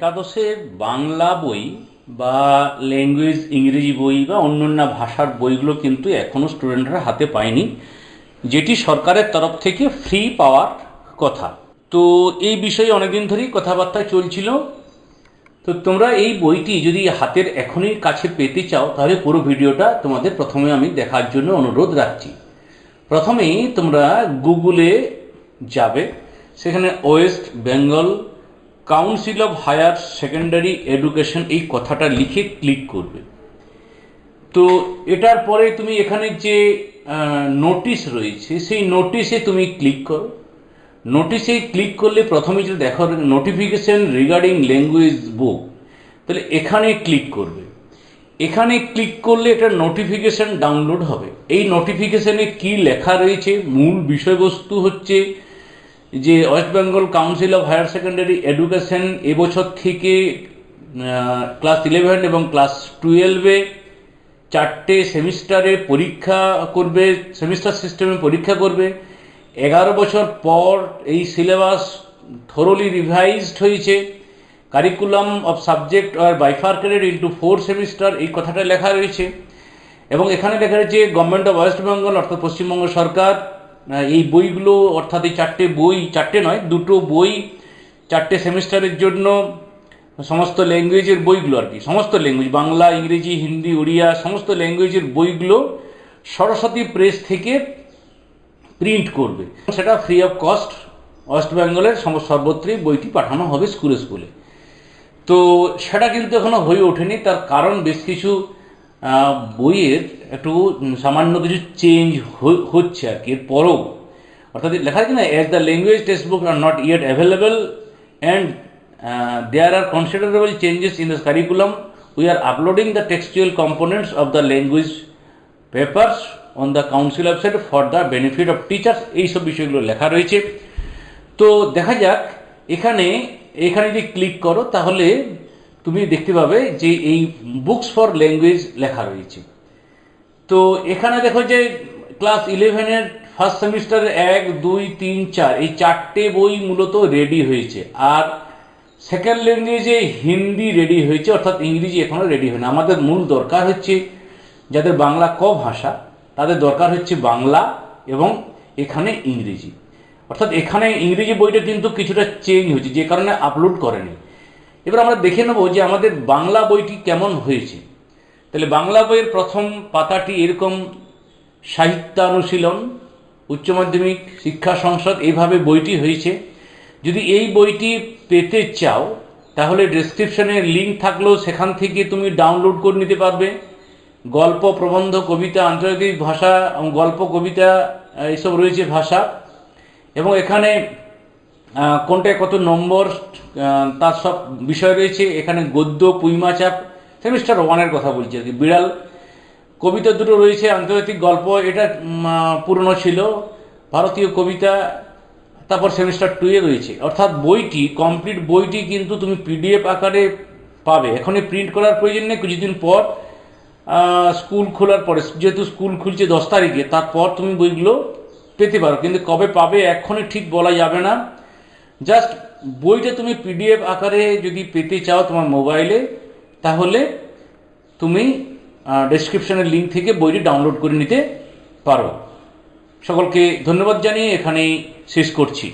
একাদশের বাংলা বই বা ল্যাঙ্গুয়েজ ইংরেজি বই বা অন্যান্য ভাষার বইগুলো কিন্তু এখনও স্টুডেন্টরা হাতে পায়নি, যেটি সরকারের তরফ থেকে ফ্রি পাওয়ার কথা। তো এই বিষয়ে অনেকদিন ধরেই কথাবার্তা চলছিল। তো তোমরা এই বইটি যদি হাতের এখনই কাছে পেতে চাও, তাহলে পুরো ভিডিওটা তোমাদের প্রথমে আমি দেখার জন্য অনুরোধ রাখছি। প্রথমেই তোমরা গুগলে যাবে, সেখানে West Bengal council of higher secondary education এই কথাটা লিখে ক্লিক করবে। তো এটার পরে তুমি এখানে যে নোটিশ রয়েছে, সেই নোটিশে তুমি ক্লিক করো। নোটিশে ক্লিক করলে প্রথমে যেটা দেখো নোটিফিকেশন রিগার্ডিং ল্যাঙ্গুয়েজ বুক তাহলে এখানে ক্লিক করবে। এখানে ক্লিক করলে এটা নোটিফিকেশন ডাউনলোড হবে। এই নোটিফিকেশনে কি লেখা রয়েছে, মূল বিষয়বস্তু হচ্ছে যে West Bengal council of higher secondary education এবছর থেকে ক্লাস ইলেভেন এবং ক্লাস টুয়েলভে চারটে সেমিস্টারে পরীক্ষা করবে, সেমিস্টার সিস্টেমে পরীক্ষা করবে। এগারো বছর পর এই সিলেবাস থরোলি রিভাইজড হয়েছে। Curriculum of subject are bifurcated into four semester এই কথাটা লেখা রয়েছে। এবং এখানে লেখা রয়েছে গভর্নমেন্ট অফ ওয়েস্ট বেঙ্গল অর্থাৎ পশ্চিমবঙ্গ সরকার এই বইগুলো, অর্থাৎ এই চারটে বই, চারটে নয়, দুটো বই, চারটে সেমিস্টারের জন্য সমস্ত ল্যাঙ্গুয়েজের বইগুলো আর কি, সমস্ত ল্যাঙ্গুয়েজ, বাংলা, ইংরেজি, হিন্দি উড়িয়া সমস্ত ল্যাঙ্গুয়েজের বইগুলো সরস্বতী প্রেস থেকে প্রিন্ট করবে। সেটা ফ্রি অফ কস্ট ওয়েস্ট বেঙ্গলের সর্বত্রই বইটি পাঠানো হবে স্কুলে স্কুলে। তো সেটা কিন্তু এখনও হয়ে ওঠেনি, তার কারণ বেশ কিছু বইয়ের একটু সামান্য কিছু চেঞ্জ হচ্ছে আর কি। এর পরও, অর্থাৎ লেখা আছে না as the language text book are not yet available and there are considerable changes in the curriculum we are uploading the textual components of the language papers on the council website for the benefit of teachers এইসব বিষয়গুলো লেখা রয়েছে। তো দেখা যাক, এখানে এখানে যদি ক্লিক করো, তাহলে তুমি দেখতে পাবে যে এই বুকস ফর ল্যাঙ্গুয়েজ লেখা রয়েছে। তো এখানে দেখো যে ক্লাস ইলেভেনের ফার্স্ট সেমিস্টার এক, দুই, তিন, চার, এই চারটে বই মূলত রেডি হয়েছে। আর সেকেন্ড ল্যাঙ্গুয়েজে হিন্দি রেডি হয়েছে, অর্থাৎ ইংরেজি এখনও রেডি হয়নি। আমাদের মূল দরকার হচ্ছে যাদের বাংলা ক ভাষা, তাদের দরকার হচ্ছে বাংলা এবং এখানে ইংরেজি। অর্থাৎ এখানে ইংরেজি বইটা কিন্তু কিছুটা চেঞ্জ হয়েছে, যে কারণে আপলোড করেনি। এবার আমরা দেখে নেব যে আমাদের বাংলা বইটি কেমন হয়েছে। তাহলে বাংলা বইয়ের প্রথম পাতাটি এরকম সাহিত্যানুশীলন, উচ্চ মাধ্যমিক শিক্ষা সংসদ এইভাবে বইটি হয়েছে। যদি এই বইটি পেতে চাও, তাহলে ডেসক্রিপশনে লিঙ্ক থাকলেও সেখান থেকে তুমি ডাউনলোড করে নিতে পারবে। গল্প, প্রবন্ধ, কবিতা, আন্তর্জাতিক ভাষা গল্প, কবিতা এইসব রয়েছে ভাষা এবং এখানে কোনটায় কত নম্বর তার সব বিষয় রয়েছে। এখানে গদ্য পুইমা চাপ সেমিস্টার ওয়ানের কথা বলছি আর কি। বিড়াল, কবিতা দুটো রয়েছে, আন্তর্জাতিক গল্প, এটা পুরনো ছিল। ভারতীয় কবিতা, তারপর সেমিস্টার টুয়ে রয়েছে। অর্থাৎ বইটি, কমপ্লিট বইটি কিন্তু তুমি পিডিএফ আকারে পাবে। এখনই প্রিন্ট করার প্রয়োজন নেই, কিছুদিন পর স্কুল খোলার পরে, যেহেতু স্কুল খুলছে দশ তারিখে, তারপর তুমি বইগুলো পেতে পারো। কিন্তু কবে পাবে, এখনই ঠিক বলা যাবে না। জাস্ট বইটা তুমি পিডিএফ আকারে যদি পেতে চাও তোমার মোবাইলে তাহলে তুমি ডেসক্রিপশনের লিঙ্ক থেকে বইটি ডাউনলোড করে নিতে পারো। সকলকে ধন্যবাদ জানিয়ে এখানেই শেষ করছি।